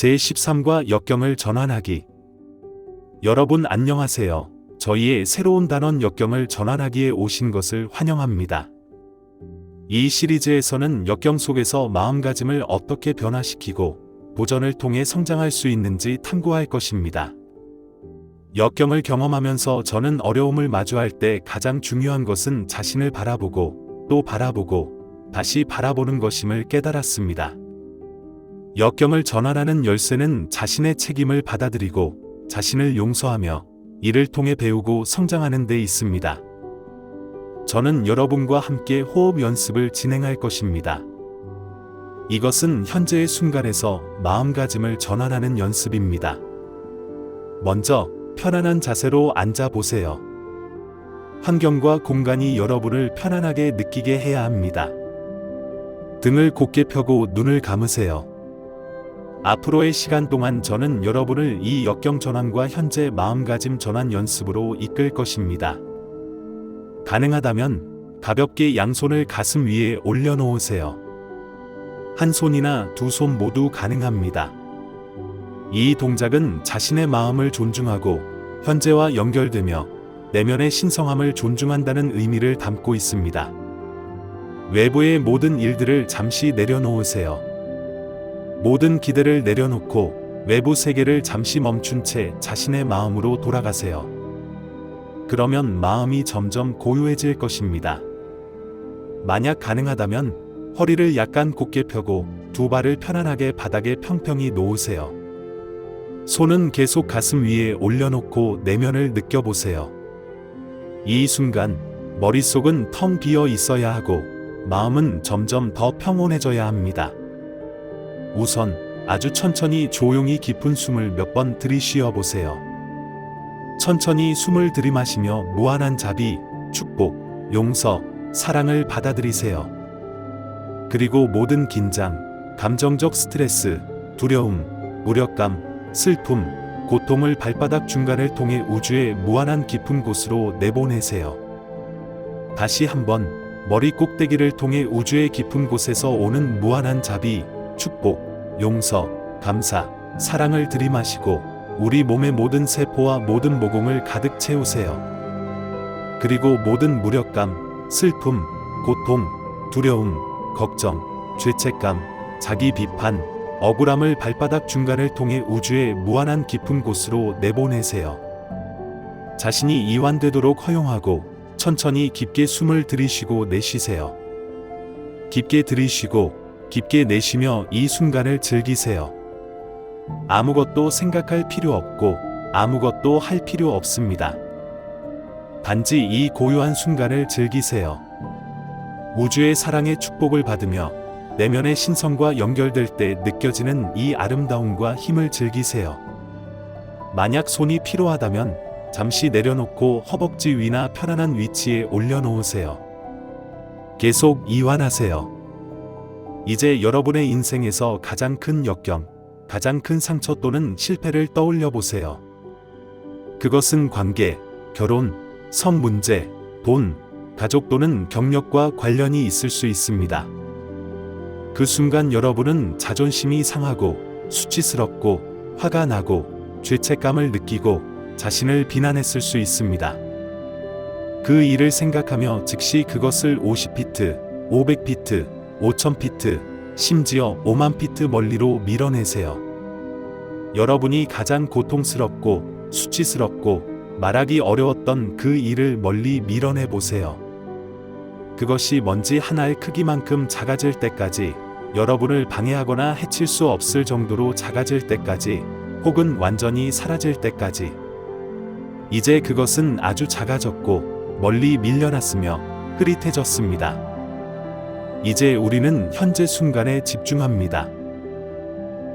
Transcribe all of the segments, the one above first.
제13과 역경을 전환하기. 여러분 안녕하세요. 저희의 새로운 단원 역경을 전환하기에 오신 것을 환영합니다. 이 시리즈에서는 역경 속에서 마음가짐을 어떻게 변화시키고 도전을 통해 성장할 수 있는지 탐구할 것입니다. 역경을 경험하면서 저는 어려움을 마주할 때 가장 중요한 것은 자신을 바라보고 또 바라보고 다시 바라보는 것임을 깨달았습니다. 역경을 전환하는 열쇠는 자신의 책임을 받아들이고 자신을 용서하며 이를 통해 배우고 성장하는 데 있습니다. 저는 여러분과 함께 호흡 연습을 진행할 것입니다. 이것은 현재의 순간에서 마음가짐을 전환하는 연습입니다. 먼저 편안한 자세로 앉아 보세요. 환경과 공간이 여러분을 편안하게 느끼게 해야 합니다. 등을 곧게 펴고 눈을 감으세요. 앞으로의 시간 동안 저는 여러분을 이 역경 전환과 현재 마음가짐 전환 연습으로 이끌 것입니다. 가능하다면 가볍게 양손을 가슴 위에 올려놓으세요. 한 손이나 두 손 모두 가능합니다. 이 동작은 자신의 마음을 존중하고 현재와 연결되며 내면의 신성함을 존중한다는 의미를 담고 있습니다. 외부의 모든 일들을 잠시 내려놓으세요. 모든 기대를 내려놓고 외부 세계를 잠시 멈춘 채 자신의 마음으로 돌아가세요. 그러면 마음이 점점 고요해질 것입니다. 만약 가능하다면 허리를 약간 곧게 펴고 두 발을 편안하게 바닥에 평평히 놓으세요. 손은 계속 가슴 위에 올려놓고 내면을 느껴보세요. 이 순간 머릿속은 텅 비어 있어야 하고 마음은 점점 더 평온해져야 합니다. 우선 아주 천천히 조용히 깊은 숨을 몇 번 들이쉬어 보세요. 천천히 숨을 들이마시며 무한한 자비, 축복, 용서, 사랑을 받아들이세요. 그리고 모든 긴장, 감정적 스트레스, 두려움, 무력감, 슬픔, 고통을 발바닥 중간을 통해 우주의 무한한 깊은 곳으로 내보내세요. 다시 한번 머리 꼭대기를 통해 우주의 깊은 곳에서 오는 무한한 자비, 축복, 용서, 감사, 사랑을 들이마시고 우리 몸의 모든 세포와 모든 모공을 가득 채우세요. 그리고 모든 무력감, 슬픔, 고통, 두려움, 걱정, 죄책감, 자기 비판, 억울함을 발바닥 중간을 통해 우주의 무한한 깊은 곳으로 내보내세요. 자신이 이완되도록 허용하고 천천히 깊게 숨을 들이쉬고 내쉬세요. 깊게 들이쉬고 깊게 내쉬며 이 순간을 즐기세요. 아무것도 생각할 필요 없고 아무것도 할 필요 없습니다. 단지 이 고요한 순간을 즐기세요. 우주의 사랑의 축복을 받으며 내면의 신성과 연결될 때 느껴지는 이 아름다움과 힘을 즐기세요. 만약 손이 필요하다면 잠시 내려놓고 허벅지 위나 편안한 위치에 올려놓으세요. 계속 이완하세요. 이제 여러분의 인생에서 가장 큰 역경, 가장 큰 상처 또는 실패를 떠올려 보세요. 그것은 관계, 결혼, 성 문제, 돈, 가족 또는 경력과 관련이 있을 수 있습니다. 그 순간 여러분은 자존심이 상하고 수치스럽고 화가 나고 죄책감을 느끼고 자신을 비난했을 수 있습니다. 그 일을 생각하며 즉시 그것을 50피트, 500피트, 5,000피트, 심지어 5만 피트 멀리로 밀어내세요. 여러분이 가장 고통스럽고 수치스럽고 말하기 어려웠던 그 일을 멀리 밀어내 보세요. 그것이 먼지 하나의 크기만큼 작아질 때까지 여러분을 방해하거나 해칠 수 없을 정도로 작아질 때까지 혹은 완전히 사라질 때까지 이제 그것은 아주 작아졌고 멀리 밀려났으며 흐릿해졌습니다. 이제 우리는 현재 순간에 집중합니다.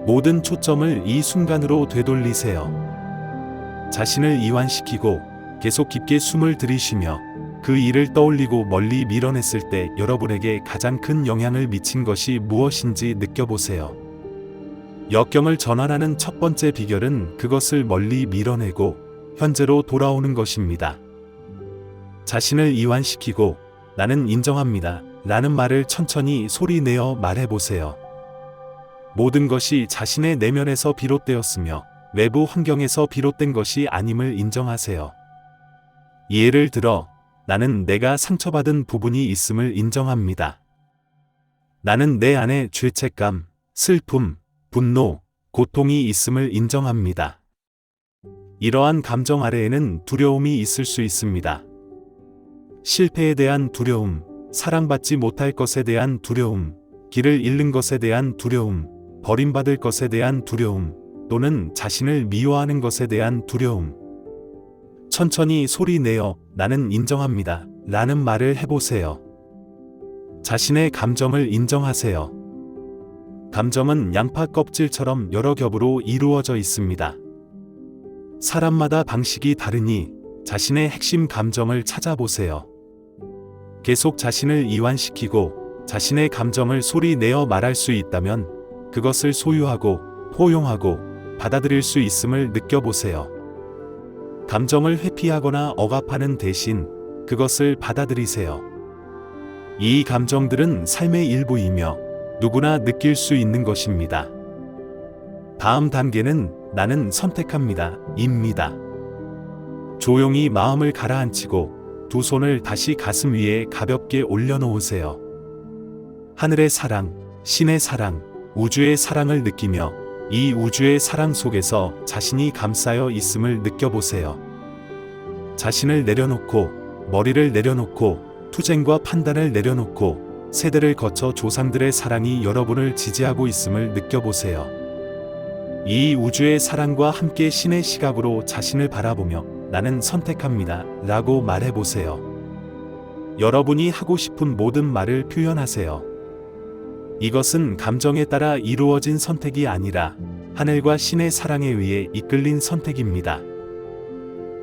모든 초점을 이 순간으로 되돌리세요. 자신을 이완시키고 계속 깊게 숨을 들이쉬며 그 일을 떠올리고 멀리 밀어냈을 때 여러분에게 가장 큰 영향을 미친 것이 무엇인지 느껴보세요. 역경을 전환하는 첫 번째 비결은 그것을 멀리 밀어내고 현재로 돌아오는 것입니다. 자신을 이완시키고 나는 인정합니다. 라는 말을 천천히 소리 내어 말해보세요. 모든 것이 자신의 내면에서 비롯되었으며 외부 환경에서 비롯된 것이 아님을 인정하세요. 예를 들어, 나는 내가 상처받은 부분이 있음을 인정합니다. 나는 내 안에 죄책감, 슬픔, 분노, 고통이 있음을 인정합니다. 이러한 감정 아래에는 두려움이 있을 수 있습니다. 실패에 대한 두려움, 사랑받지 못할 것에 대한 두려움, 길을 잃는 것에 대한 두려움, 버림받을 것에 대한 두려움, 또는 자신을 미워하는 것에 대한 두려움. 천천히 소리 내어 나는 인정합니다. 라는 말을 해보세요. 자신의 감정을 인정하세요. 감정은 양파 껍질처럼 여러 겹으로 이루어져 있습니다. 사람마다 방식이 다르니 자신의 핵심 감정을 찾아보세요. 계속 자신을 이완시키고 자신의 감정을 소리 내어 말할 수 있다면 그것을 소유하고 포용하고 받아들일 수 있음을 느껴보세요. 감정을 회피하거나 억압하는 대신 그것을 받아들이세요. 이 감정들은 삶의 일부이며 누구나 느낄 수 있는 것입니다. 다음 단계는 나는 선택합니다. 입니다. 조용히 마음을 가라앉히고 두 손을 다시 가슴 위에 가볍게 올려놓으세요. 하늘의 사랑, 신의 사랑, 우주의 사랑을 느끼며 이 우주의 사랑 속에서 자신이 감싸여 있음을 느껴보세요. 자신을 내려놓고 머리를 내려놓고 투쟁과 판단을 내려놓고 세대를 거쳐 조상들의 사랑이 여러분을 지지하고 있음을 느껴보세요. 이 우주의 사랑과 함께 신의 시각으로 자신을 바라보며 나는 선택합니다. 라고 말해보세요. 여러분이 하고 싶은 모든 말을 표현하세요. 이것은 감정에 따라 이루어진 선택이 아니라 하늘과 신의 사랑에 의해 이끌린 선택입니다.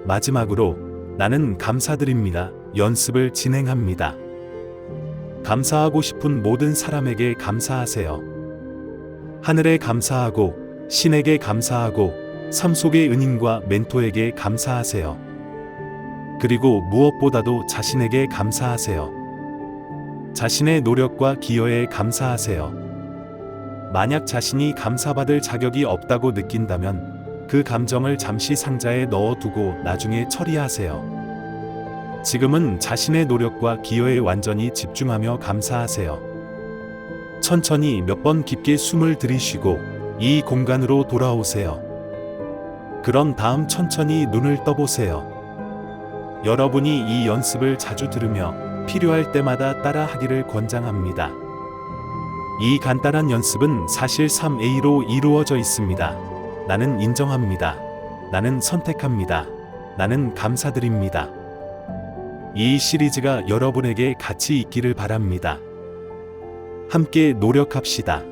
마지막으로 나는 감사드립니다. 연습을 진행합니다. 감사하고 싶은 모든 사람에게 감사하세요. 하늘에 감사하고 신에게 감사하고 삶 속의 은인과 멘토에게 감사하세요. 그리고 무엇보다도 자신에게 감사하세요. 자신의 노력과 기여에 감사하세요. 만약 자신이 감사받을 자격이 없다고 느낀다면 그 감정을 잠시 상자에 넣어두고 나중에 처리하세요. 지금은 자신의 노력과 기여에 완전히 집중하며 감사하세요. 천천히 몇 번 깊게 숨을 들이쉬고 이 공간으로 돌아오세요. 그럼 다음 천천히 눈을 떠보세요. 여러분이 이 연습을 자주 들으며 필요할 때마다 따라 하기를 권장합니다. 이 간단한 연습은 사실 3A로 이루어져 있습니다. 나는 인정합니다. 나는 선택합니다. 나는 감사드립니다. 이 시리즈가 여러분에게 같이 있기를 바랍니다. 함께 노력합시다.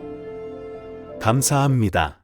감사합니다.